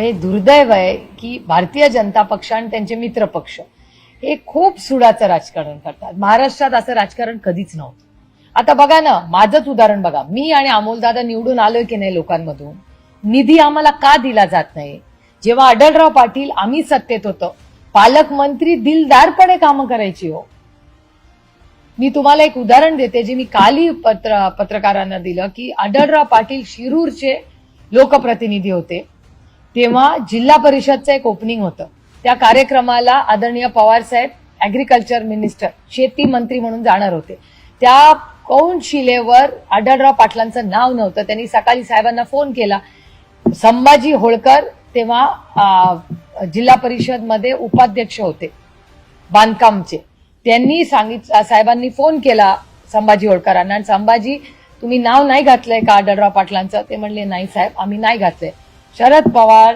हे दुर्दैव आहे की भारतीय जनता पक्ष आणि त्यांचे मित्र पक्ष हे खूप सुडाचं राजकारण करतात. महाराष्ट्रात असं राजकारण कधीच नव्हतं. आता बघा ना माझंच उदाहरण बघा. मी आणि अमोलदादा निवडून आलोय की नाही लोकांमधून? निधी आम्हाला का दिला जात नाही? जेव्हा अडलराव पाटील आम्ही सत्तेत होतो पालकमंत्री दिलदारपणे कामं करायची हो. मी तुम्हाला एक उदाहरण देते जे मी कालही पत्र पत्रकारांना दिलं की आढळराव पाटील शिरूरचे लोकप्रतिनिधी होते. तेव्हा जिल्हा परिषदचं एक ओपनिंग होतं. त्या कार्यक्रमाला आदरणीय पवार साहेब अॅग्रिकल्चर मिनिस्टर शेती मंत्री म्हणून जाणार होते. त्या कौनशिलेवर आढळराव पाटलांचं नाव नव्हतं. त्यांनी सकाळी साहेबांना फोन केला. संभाजी होळकर तेव्हा जिल्हा परिषदमध्ये उपाध्यक्ष होते. बांधकामचे. त्यांनी सांगित साहेबांनी फोन केला संभाजी होळकरांना. आणि संभाजी तुम्ही नाव नाही घातलंय का आढळराव पाटलांचं? ते म्हणले नाही साहेब आम्ही नाही घातलंय. शरद पवार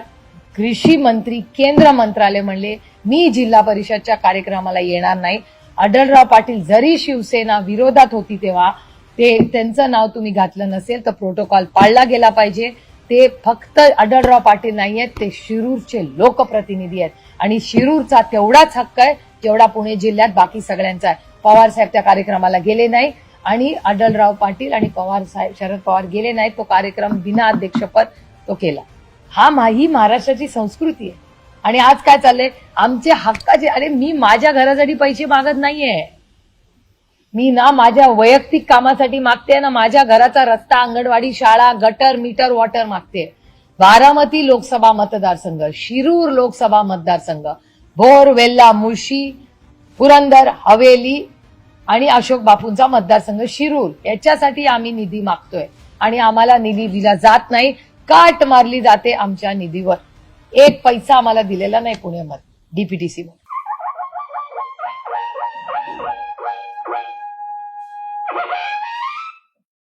कृषी मंत्री केंद्र मंत्रालय म्हणले मी जिल्हा परिषदच्या कार्यक्रमाला येणार नाही. अडलराव पाटील जरी शिवसेना विरोधात होती तेव्हा ते त्यांचं नाव तुम्ही घातलं नसेल तर प्रोटोकॉल पाळला गेला पाहिजे. ते फक्त अडलराव पाटील नाही आहेत ते शिरूरचे लोकप्रतिनिधी आहेत. आणि शिरूरचा तेवढाच हक्क आहे जेवढा पुणे जिल्ह्यात बाकी सगळ्यांचा आहे. पवार साहेब त्या कार्यक्रमाला गेले नाही आणि अडलराव पाटील आणि पवार साहेब शरद पवार गेले नाहीत. तो कार्यक्रम बिना अध्यक्षपद तो केला. हा मा- ही महाराष्ट्राची संस्कृती आहे. आणि आज काय चाललंय? आमचे हक्काचे अरे मी माझ्या घरासाठी पैसे मागत नाहीये. मी ना माझ्या वैयक्तिक कामासाठी मागते ना माझ्या घराचा रस्ता अंगणवाडी शाळा गटर मीटर वॉटर मागते. बारामती लोकसभा मतदारसंघ शिरूर लोकसभा मतदारसंघ भोर वेल्ला मुळशी पुरंदर हवेली आणि अशोक बापूंचा मतदारसंघ शिरूर. याच्यासाठी आम्ही निधी मागतोय. आणि आम्हाला निधी दिला जात नाही. काट मारली जाते आमच्या निधीवर. एक पैसा आम्हाला दिलेला नाही पुण्यामध्ये डीपीटीसी मध्ये